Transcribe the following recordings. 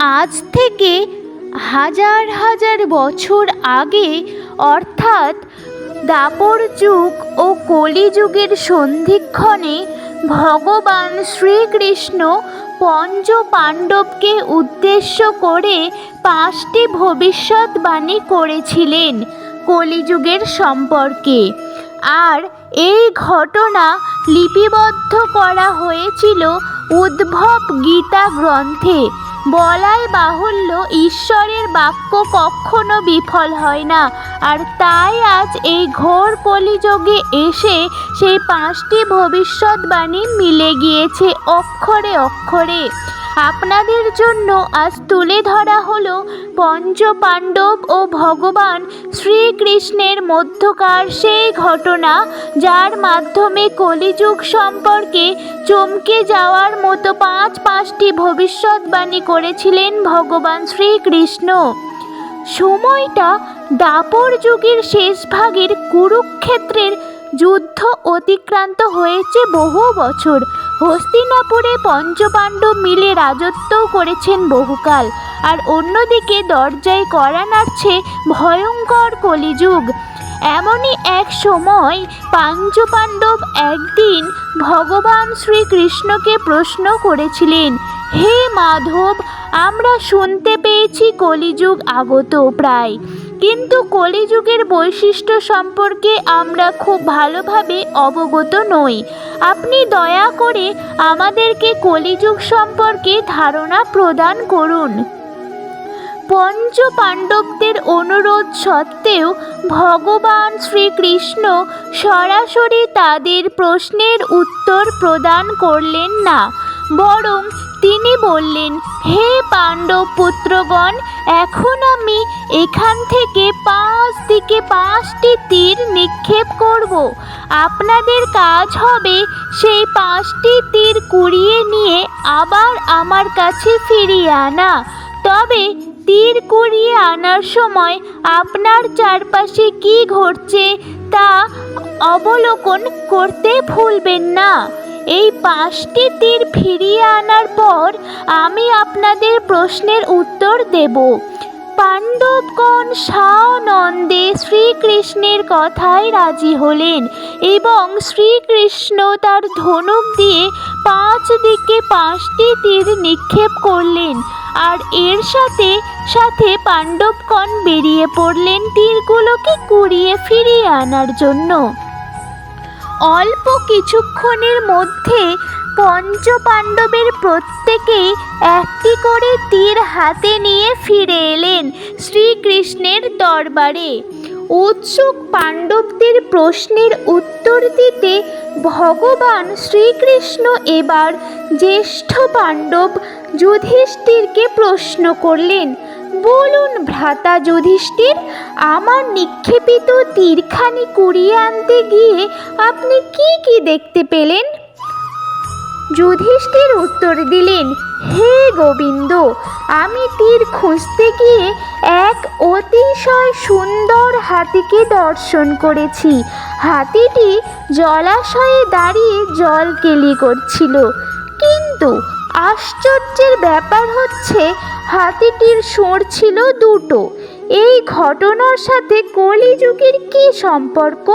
আজ থেকে হাজার হাজার বছর আগে, অর্থাৎ দাপর যুগ ও কলিযুগের সন্ধিক্ষণে, ভগবান শ্রীকৃষ্ণ পঞ্চ পাণ্ডবকে উদ্দেশ্য করে পাঁচটি ভবিষ্যৎবাণী করেছিলেন কলিযুগের সম্পর্কে। আর এই ঘটনা লিপিবদ্ধ করা হয়েছিল উদ্ভব গীতা গ্রন্থে। বলাই বাহুল্য ঈশ্বরের বাক্য কখনো বিফল হয় না। আর তাই আজ এই ঘোর কলিযোগে এসে সেই পাঁচটি ভবিষ্যৎবাণী মিলে গিয়েছে অক্ষরে অক্ষরে। আপনাদের জন্য আজ তুলে ধরা হলো পঞ্চ পাণ্ডব ও ভগবান শ্রীকৃষ্ণের মধ্যকার সেই ঘটনা, যার মাধ্যমে কলিযুগ সম্পর্কে চমকে যাওয়ার মতো পাঁচ পাঁচটি ভবিষ্যৎবাণী করেছিলেন ভগবান শ্রীকৃষ্ণ। সময়টা দাপর যুগের শেষ ভাগের কুরুক্ষেত্রের যুদ্ধ অতিক্রান্ত হয়েছে বহু বছর। হস্তিনাপুরে পঞ্চপাণ্ডব মিলে রাজত্বও করেছেন বহুকাল। আর অন্যদিকে দরজায় করা নাড়ছে ভয়ঙ্কর কলিযুগ। এমনই এক সময় পাঞ্চপাণ্ডব একদিন ভগবান শ্রীকৃষ্ণকে প্রশ্ন করেছিলেন, হে মাধব, আমরা শুনতে পেয়েছি কলিযুগ আগত প্রায়। কিন্তু কলিযুগের বৈশিষ্ট্য সম্পর্কে আমরা খুব ভালোভাবে অবগত নই। আপনি দয়া করে আমাদেরকে কলিযুগ সম্পর্কে ধারণা প্রদান করুন। পঞ্চ পাণ্ডবদের অনুরোধ সত্ত্বেও ভগবান শ্রীকৃষ্ণ সরাসরি তাদের প্রশ্নের উত্তর প্রদান করলেন না। বরং তিনি বললেন, হে পাণ্ডব পুত্রগণ, এখন আমি এখান থেকে পাঁচ দিকে পাঁচটি তীর নিক্ষেপ করব। আপনাদের কাজ হবে সেই পাঁচটি তীর কুড়িয়ে নিয়ে আবার আমার কাছে ফিরিয়ে আনা। তবে তীর কুড়িয়ে আনার সময় আপনার চারপাশে কি ঘটছে তা অবলোকন করতে ভুলবেন না। এই পাঁচটি তীর ফিরিয়ে আনার পর আমি আপনাদের প্রশ্নের উত্তর দেব। পাণ্ডবগণ সানন্দে শ্রীকৃষ্ণের কথায় রাজি হলেন এবং শ্রীকৃষ্ণ তার ধনুক দিয়ে পাঁচ দিকে পাঁচটি তীর নিক্ষেপ করলেন আর এর সাথে সাথে পাণ্ডবগণ বেরিয়ে পড়লেন তীরগুলোকে কুড়িয়ে ফিরিয়ে আনার জন্য। অল্প কিছুক্ষণের মধ্যে পঞ্চ পাণ্ডবের প্রত্যেকেই একটি করে তীর হাতে নিয়ে ফিরে এলেন শ্রীকৃষ্ণের দরবারে। উৎসুক পাণ্ডবদের প্রশ্নের উত্তর দিতে ভগবান শ্রীকৃষ্ণ এবার জ্যেষ্ঠ পাণ্ডব যুধিষ্ঠিরকে প্রশ্ন করলেন বলুন ভ্রাতা যুধিষ্ঠির, আমার নিক্ষেপিত তীরখানি কুড়িয়ে আনতে গিয়ে আপনি কি কি দেখতে পেলেন? যুধিষ্ঠির উত্তর দিলেন, হে গোবিন্দ, আমি তীর খুঁজতে গিয়ে এক অতিশয় সুন্দর হাতিকে দর্শন করেছি। হাতিটি জলাশয়ে দাঁড়িয়ে জল কেলি করছিল। কিন্তু আশ্চর্যের ব্যাপার হচ্ছে, হাতিটির সুর ছিল দুটো। এই ঘটনার সাথে কলিযুগের কী সম্পর্ক?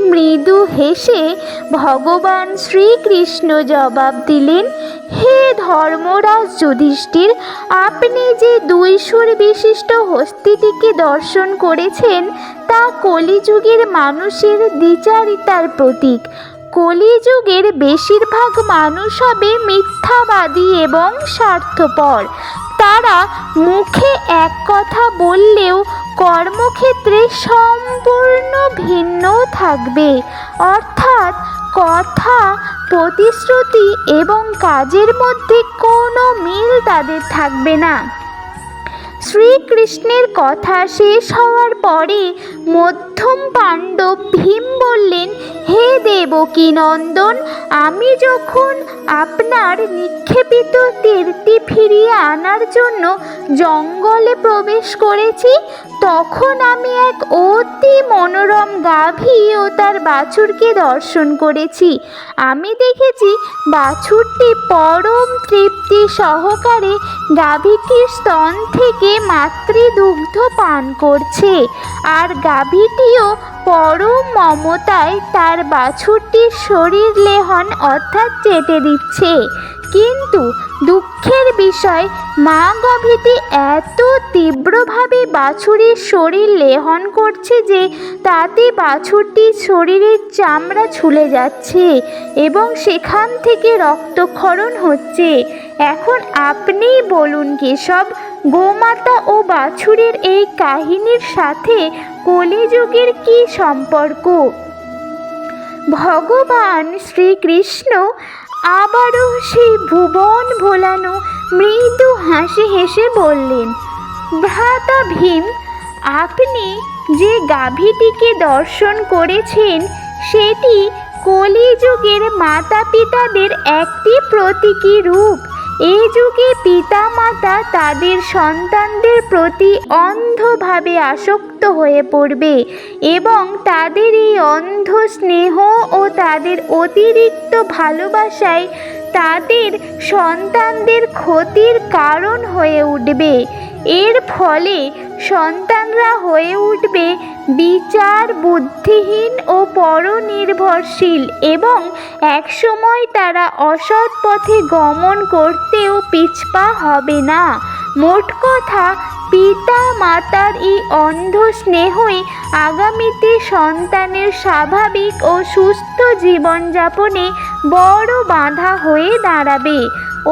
মৃদু হেসে ভগবান শ্রীকৃষ্ণ জবাব দিলেন, হে ধর্মরাজ যুধিষ্ঠির, আপনি যে দুই সুর বিশিষ্ট হস্তিটিকে দর্শন করেছেন, তা কলিযুগের মানুষের দ্বিচারিতার প্রতীক। কলিযুগের বেশিরভাগ মানুষ হবে মিথ্যাবাদী এবং স্বার্থপর। তারা মুখে এক কথা বললেও কর্মক্ষেত্রে সম্পূর্ণ ভিন্ন থাকবে। অর্থাৎ কথা, প্রতিশ্রুতি এবং কাজের মধ্যে কোনো মিল তাদের থাকবে না। শ্রীকৃষ্ণের কথা শেষ হওয়ার পরে মধ্যম পাণ্ডব ভীম বললেন, হে দেবকী নন্দন আমি যখন আপনার নিক্ষেপিত তীরটি ফিরিয়ে আনার জন্য জঙ্গলে প্রবেশ করেছি, তখন আমি এক অতি মনোরম গাভী ও তার বাছুরকে দর্শন করেছি। আমি দেখেছি বাছুরটি পরম তৃপ্তি সহকারে গাভীটির স্তন থেকে মাতৃদুগ্ধ পান করছে, আর গাভীটিও পরম মমতায় তার বাছুরটির শরীর লেহন অর্থাৎ চেটে দিচ্ছে। কিন্তু দুঃখের বিষয়, মা গাভীটি এত তীব্রভাবে বাছুরের শরীর লেহন করছে যে তাতে বাছুরটির শরীরের চামড়া ছুলে যাচ্ছে এবং সেখান থেকে রক্তক্ষরণ হচ্ছে। এখন আপনিই বলুন কেশব গোমাতা ও বাছুরের এই কাহিনীর সাথে কলিযুগের কি সম্পর্ক? ভগবান শ্রীকৃষ্ণ আবারও সেই ভুবন ভোলানো মৃদু হাসি হেসে বললেন, ভ্রাতা ভীম, আপনি যে গাভীটিকে দর্শন করেছেন, সেটি কলিযুগের মাতা পিতাদের একটি প্রতীকী রূপ। এই যুগে পিতা মাতা তাদের সন্তানদের প্রতি অন্ধভাবে আসক্ত হয়ে পড়বে এবং তাদের এই অন্ধ স্নেহ ও তাদের অতিরিক্ত ভালোবাসায় তাদের সন্তানদের ক্ষতির কারণ হয়ে উঠবে। এর ফলে সন্তানরা হয়ে উঠবে বিচার বুদ্ধিহীন ও পরনির্ভরশীল এবং একসময় তারা অসৎ পথে গমন করতেও পিছপা হবে না। মোট কথা পিতা মাতার এই অন্ধ স্নেহই আগামীতে সন্তানের স্বাভাবিক ও সুস্থ জীবনযাপনে বড় বাধা হয়ে দাঁড়াবে।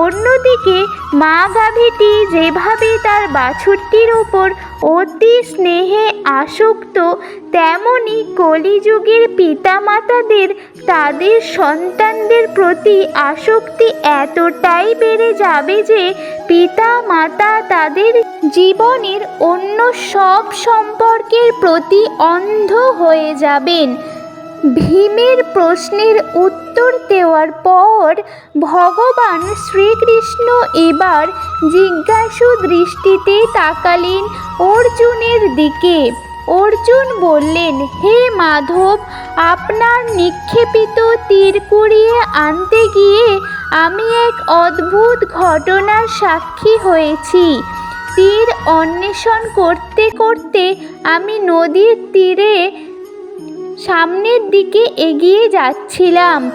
অন্যদিকে মা গাভীটি যেভাবে তার বাছুরটির ওপর অতি স্নেহে আসক্ত, তেমনি কলিযুগের পিতামাতাদের, তাদের সন্তানদের প্রতি আসক্তি এতটাই বেড়ে যাবে যে পিতা মাতা তাদের জীবনের অন্য সব সম্পর্কের প্রতি অন্ধ হয়ে যাবেন। ভীমের প্রশ্নের উত্তর দেওয়ার পর ভগবান শ্রীকৃষ্ণ এবার জিজ্ঞাসু দৃষ্টিতে তাকালেন অর্জুনের দিকে। অর্জুন বললেন, হে মাধব, আপনার নিক্ষেপিত তীর কুড়িয়ে আনতে গিয়ে আমি এক অদ্ভুত ঘটনার সাক্ষী হয়েছি। তীর অন্বেষণ করতে করতে আমি নদীর তীরে সামনের দিকে এগিয়ে যাচ্ছিলাম।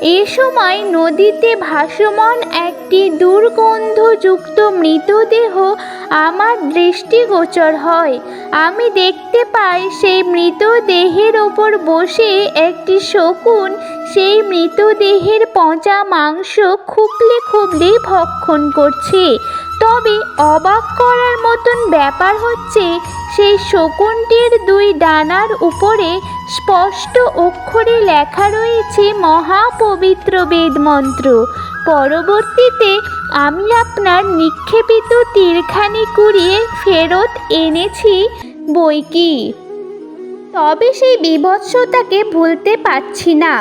এ সময় নদীতে ভাসমান একটি দুর্গন্ধযুক্ত মৃতদেহ আমার দৃষ্টিগোচর হয়। আমি দেখতে পাই সেই মৃতদেহের ওপর বসে একটি শকুন। সেই মৃতদেহের পচা মাংস খুবলে খুবলে ভক্ষণ করছে। তবে অবাক করার মতন ব্যাপার হচ্ছে সেই শকুনটির দুই ডানার উপরে স্পষ্ট অক্ষরে লেখা রয়েছে মহাপবিত্র বেদমন্ত্র। পরবর্তীতে আমি আপনার নিক্ষেপিত তীরখানি কুড়িয়ে ফেরত এনেছি, বই কি? তবে সেই বিভৎসতাকে ভুলতে পারছি না।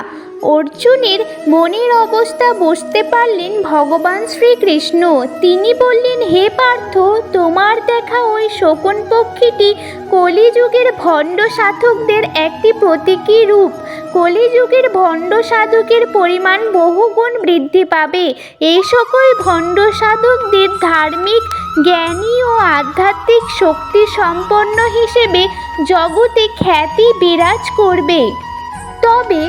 অর্জুনের মনের অবস্থা বুঝতে পারলেন ভগবান শ্রীকৃষ্ণ। তিনি বললেন, হে পার্থ, তোমার দেখা ওই শকুন পক্ষীটি কলিযুগের ভণ্ড সাধকদের একটি প্রতীকী রূপ। কলিযুগের ভণ্ড সাধকের পরিমাণ বহুগুণ বৃদ্ধি পাবে। এই সকল ভণ্ড সাধকদের ধার্মিক, জ্ঞানী ও আধ্যাত্মিক শক্তি সম্পন্ন হিসেবে জগতে খ্যাতি বিরাজ করবে। তবে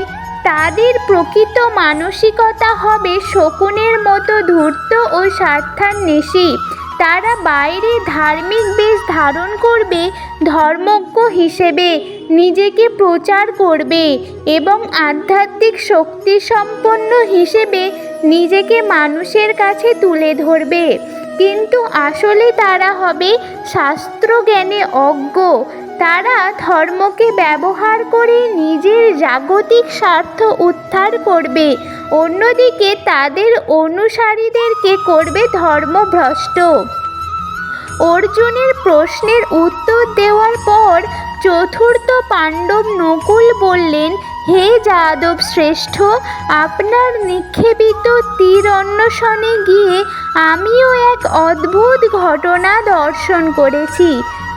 তাদের প্রকৃত মানসিকতা হবে শকুনের মতো ধূর্ত ও স্বার্থান্বেষী। তারা বাইরে ধার্মিক বেশ ধারণ করবে, ধর্মজ্ঞ হিসেবে নিজেকে প্রচার করবে এবং আধ্যাত্মিক শক্তি সম্পন্ন হিসেবে নিজেকে মানুষের কাছে তুলে ধরবে। কিন্তু আসলে তারা হবে শাস্ত্রজ্ঞানে অজ্ঞ। তারা ধর্মকে ব্যবহার করে নিজের জাগতিক স্বার্থ উদ্ধার করবে। অন্যদিকে তাদের অনুসারীদেরকে করবে ধর্মভ্রষ্ট। অর্জুনের প্রশ্নের উত্তর দেওয়ার পর চতুর্থ পাণ্ডব নকুল বললেন, হে যাদব শ্রেষ্ঠ, আপনার নিক্ষেপিত তীর অন্বেষণে গিয়ে আমিও এক অদ্ভুত ঘটনা দর্শন করেছি।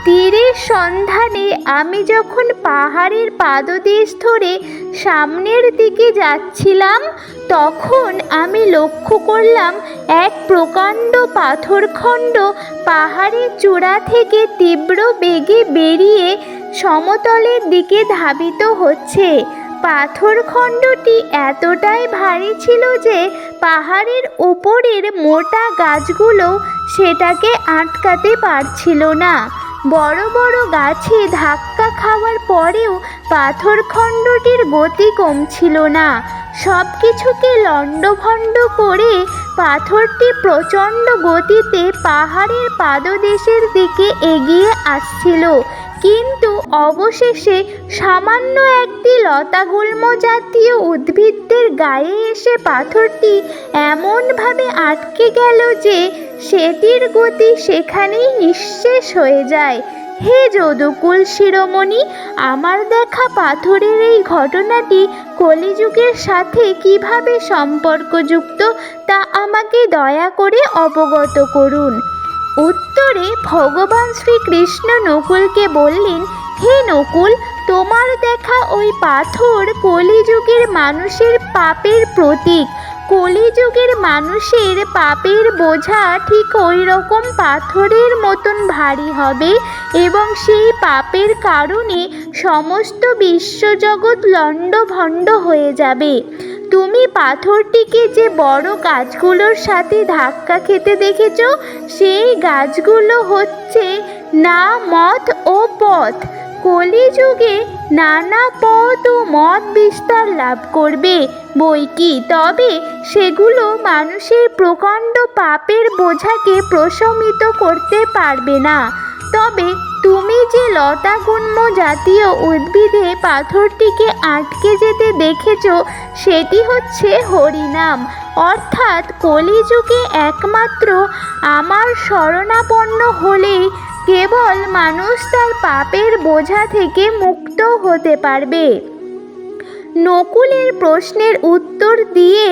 তীরের সন্ধানে আমি যখন পাহাড়ের পাদদেশ ধরে সামনের দিকে যাচ্ছিলাম, তখন আমি লক্ষ্য করলাম এক প্রকাণ্ড পাথরখণ্ড পাহাড়ের চূড়া থেকে তীব্র বেগে বেরিয়ে সমতলের দিকে ধাবিত হচ্ছে। পাথরখণ্ডটি এতটাই ভারী ছিল যে পাহাড়ের ওপরের মোটা গাছগুলো সেটাকে আটকাতে পারছিল না। বড় বড় গাছে ধাক্কা খাওয়ার পরেও পাথরখণ্ডটির গতি কমছিল না। সব কিছুকে লণ্ডভণ্ড করে পাথরটি প্রচণ্ড গতিতে পাহাড়ের পাদদেশের দিকে এগিয়ে আসছিল। কিন্তু অবশেষে সামান্য একটি লতাগুল্ম জাতীয় উদ্ভিদদের গায়ে এসে পাথরটি এমনভাবে আটকে গেল যে সেটির গতি সেখানেই নিঃশেষ হয়ে যায়। হে যদুকুল শিরোমণি, আমার দেখা পাথরের এই ঘটনাটি কলিযুগের সাথে কীভাবে সম্পর্কযুক্ত তা আমাকে দয়া করে অবগত করুন। উত্তরে ভগবান শ্রীকৃষ্ণ নকুলকে বললেন, হে নকুল, তোমার দেখা ওই পাথর কলিযুগের মানুষের পাপের প্রতীক। কলিযুগের মানুষের পাপের বোঝা ঠিক ওই রকম পাথরের মতন ভারী হবে এবং সেই পাপের কারণে সমস্ত বিশ্বজগৎ লণ্ডভণ্ড হয়ে যাবে। তুমি পাথরটিকে যে বড় গাছগুলোর সাথে ধাক্কা খেতে দেখেছ, সেই গাছগুলো হচ্ছে না মত ও পথ। কলিযুগে নানা পথ ও মত বিস্তার লাভ করবে, বই কি? তবে সেগুলো মানুষের প্রকাণ্ড পাপের বোঝাকে প্রশমিত করতে পারবে না। তবে তুমি যে লতাগুণ্ম জাতীয় উদ্ভিদে পাথরটিকে আটকে যেতে দেখেছ, সেটি হচ্ছে হরিনাম। অর্থাৎ কলিযুগে একমাত্র আমার শরণাপন্ন হলেই কেবল মানুষ তার পাপের বোঝা থেকে মুক্ত হতে পারবে। নকুলের প্রশ্নের উত্তর দিয়ে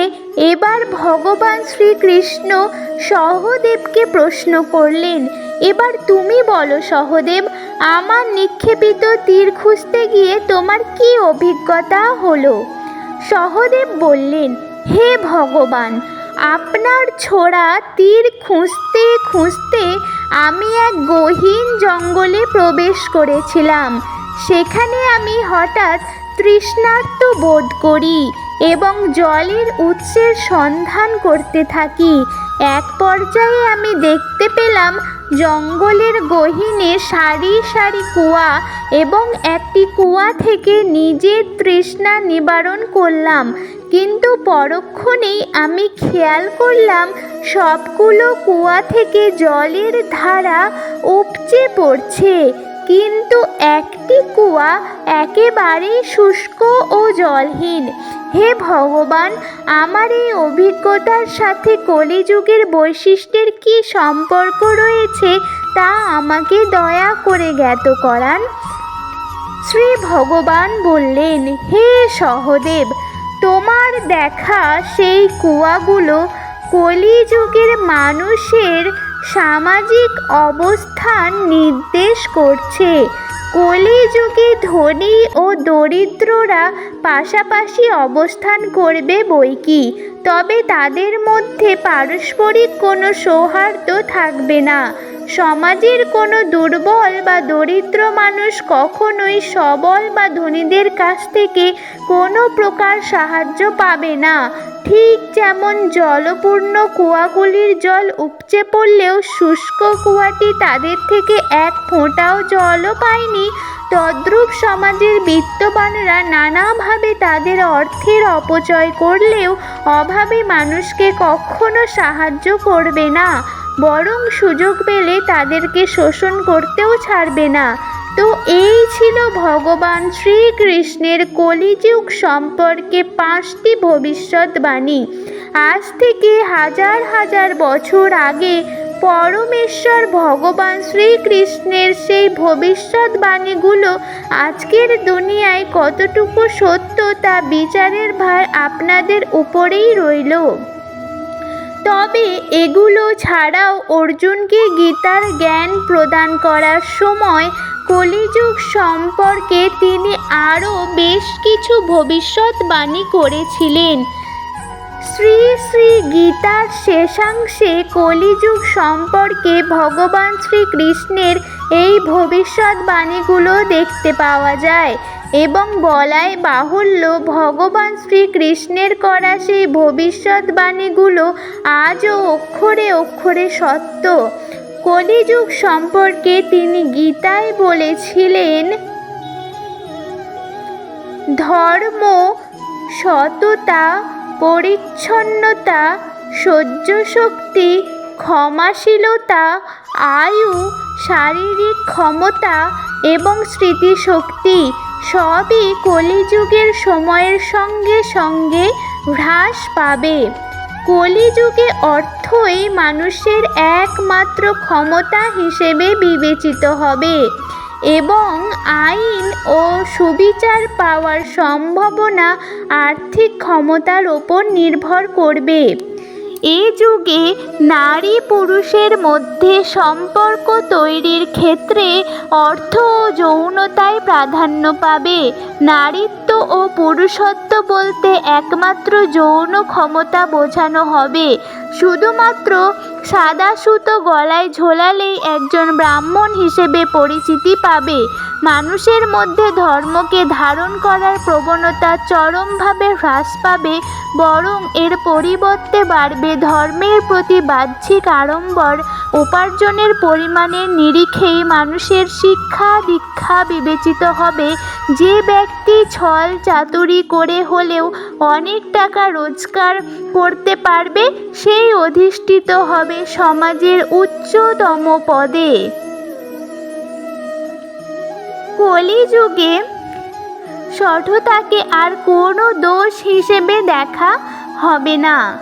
এবার ভগবান শ্রীকৃষ্ণ সহদেবকে প্রশ্ন করলেন, এবার তুমি বলো সহদেব, আমার নিক্ষেপিত তীর খুঁজতে গিয়ে তোমার কি অভিজ্ঞতা হলো? সহদেব বললেন, হে ভগবান, আপনার ছোড়া তীর খুঁজতে খুঁজতে আমি এক গহীন জঙ্গলে প্রবেশ করেছিলাম। সেখানে আমি হঠাৎ তৃষ্ণার্ত বোধ করি এবং জলের উৎসের সন্ধান করতে থাকি। এক পর্যায়ে আমি দেখতে পেলাম জঙ্গলের গহীনে সারি সারি কুয়া এবং একটি কুয়া থেকে নিজের তৃষ্ণা নিবারণ করলাম। কিন্তু পরক্ষণেই আমি খেয়াল করলাম, সবগুলো কুয়া থেকে জলের ধারা উপচে পড়ছে। কিন্তু একটি কুয়া একেবারেই শুষ্ক ও জলহীন। হে ভগবান, আমার এই অভিজ্ঞতার সাথে কলিযুগের বৈশিষ্ট্যের কি সম্পর্ক রয়েছে তা আমাকে দয়া করে জ্ঞাত করান। শ্রী ভগবান বললেন, হে সহদেব, তোমার দেখা সেই কুয়াগুলো কলিযুগের মানুষের সামাজিক অবস্থান নির্দেশ করছে। কলিযুগে ধনী ও দরিদ্ররা পাশাপাশি অবস্থান করবে বই কি? তবে তাদের মধ্যে পারস্পরিক কোনো সৌহার্দ্য থাকবে না। সমাজের কোনো দুর্বল বা দরিদ্র মানুষ কখনোই সবল বা ধনীদের কাছ থেকে কোনো প্রকার সাহায্য পাবে না। ঠিক যেমন জলপূর্ণ কুয়াগুলির জল উপচে পড়লেও শুষ্ক কুয়াটি তাদের থেকে এক ফোঁটাও জলও পায়নি। তদ্রূপ সমাজের বিত্তবানরা নানাভাবে তাদের অর্থের অপচয় করলেও অভাবী মানুষকে কখনো সাহায্য করবে না। বরং সুযোগ পেলে তাদেরকে শোষণ করতেও ছাড়বে না। তো এই ছিল ভগবান শ্রীকৃষ্ণের কলিযুগ সম্পর্কে পাঁচটি ভবিষ্যৎবাণী। আজ থেকে হাজার হাজার বছর আগে পরমেশ্বর ভগবান শ্রীকৃষ্ণের সেই ভবিষ্যৎবাণীগুলো আজকের দুনিয়ায় কতটুকু সত্য তা বিচারের ভার আপনাদের উপরেই রইল। তবে এগুলো ছাড়াও অর্জুনকে গীতার জ্ঞান প্রদান করার সময় কলিযুগ সম্পর্কে তিনি আরও বেশ কিছু ভবিষ্যৎবাণী করেছিলেন। শ্রী শ্রী গীতার শেষাংশে কলিযুগ সম্পর্কে ভগবান শ্রীকৃষ্ণের এই ভবিষ্যৎবাণীগুলো দেখতে পাওয়া যায়। এবং বলাই বাহুল্য, ভগবান শ্রীকৃষ্ণের করা সেই ভবিষ্যৎবাণীগুলো আজও অক্ষরে অক্ষরে সত্য। কলিযুগ সম্পর্কে তিনি গীতায় বলেছিলেন, ধর্ম সততা, পরিচ্ছন্নতা সহ্য শক্তি ক্ষমাশীলতা, আয়ু, শারীরিক ক্ষমতা এবং স্মৃতিশক্তি সবই কলিযুগের সময়ের সঙ্গে সঙ্গে হ্রাস পাবে। কলিযুগে অর্থই মানুষের একমাত্র ক্ষমতা হিসেবে বিবেচিত হবে এবং আইন ও সুবিচার পাওয়ার সম্ভাবনা আর্থিক ক্ষমতার ওপর নির্ভর করবে। এ যুগে নারী পুরুষের মধ্যে সম্পর্ক তৈরির ক্ষেত্রে অর্থ ও যৌনতায় প্রাধান্য পাবে। নারীত্ব ও পুরুষত্ব বলতে একমাত্র যৌন ক্ষমতা বোঝানো হবে। শুধুমাত্র সাদা সুতো গলায় ঝোলালেই একজন ব্রাহ্মণ হিসেবে পরিচিতি পাবে। মানুষের মধ্যে ধর্মকে ধারণ করার প্রবণতা চরমভাবে হ্রাস পাবে, বরং এর পরিবর্তে বাড়বে ধর্মের প্রতি বাহ্যিক আড়ম্বর, উপার্জনের পরিমাণের নিরিখেই মানুষের শিক্ষা দীক্ষা বিবেচিত হবে। যে ব্যক্তি ছল চাতুরি করে হলেও অনেক টাকা রোজগার করতে পারবে, সেই অধিষ্ঠিত হবে সমাজের উচ্চতম পদে। কলিযুগে সঠতাকে আর কোনো দোষ হিসেবে দেখা হবে না।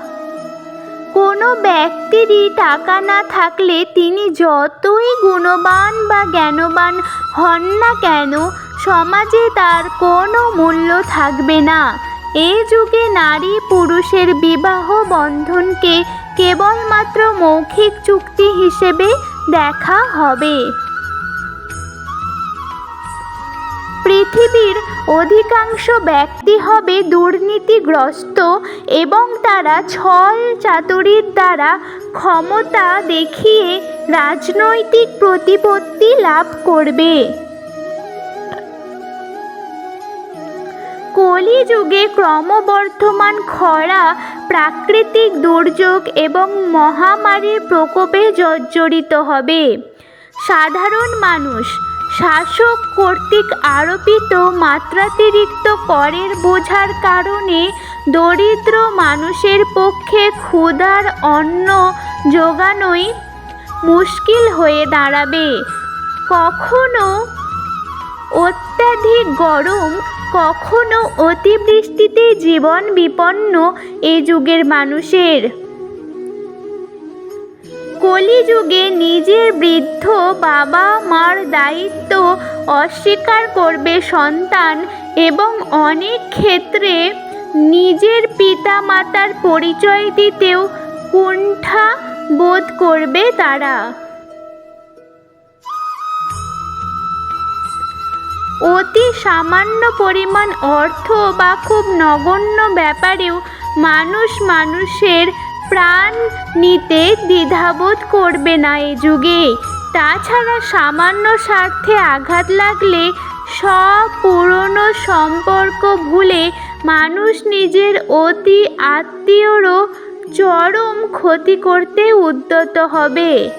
কোনো ব্যক্তিরই টাকা না থাকলে তিনি যতই গুণবান বা জ্ঞানবান হন না কেন, সমাজে তার কোনো মূল্য থাকবে না। এ যুগে নারী পুরুষের বিবাহ বন্ধনকে কেবলমাত্র মৌখিক চুক্তি হিসেবে দেখা হবে। পৃথিবীর অধিকাংশ ব্যক্তি হবে দুর্নীতিগ্রস্ত এবং তারা ছল চাতুরির দ্বারা ক্ষমতা দেখিয়ে রাজনৈতিক প্রতিপত্তি লাভ করবে। কলিযুগে ক্রমবর্ধমান খরা, প্রাকৃতিক দুর্যোগ এবং মহামারীর প্রকোপে জর্জরিত হবে। সাধারণ মানুষ, শাসক কর্তৃক আরোপিত মাত্রাতিরিক্ত করের বোঝার কারণে দরিদ্র মানুষের পক্ষে ক্ষুধার অন্ন যোগানোই মুশকিল হয়ে দাঁড়াবে। কখনো অত্যাধিক গরম কখনো অতিবৃষ্টিতে জীবন বিপন্ন এ যুগের মানুষের। কলিযুগে নিজের বৃদ্ধ বাবা মার দায়িত্ব অস্বীকার করবে সন্তান এবং অনেক ক্ষেত্রে নিজের পিতা মাতার পরিচয় দিতেও কুণ্ঠা বোধ করবে তারা। অতি সামান্য পরিমাণ অর্থ বা খুব নগণ্য ব্যাপারেও মানুষ মানুষের প্রাণ নিতে দ্বিধাবোধ করবে না এ যুগে। তাছাড়া সামান্য স্বার্থে আঘাত লাগলে সব পুরনো সম্পর্ক ভুলে মানুষ নিজের অতি আত্মীয়রও চরম ক্ষতি করতে উদ্যত হবে।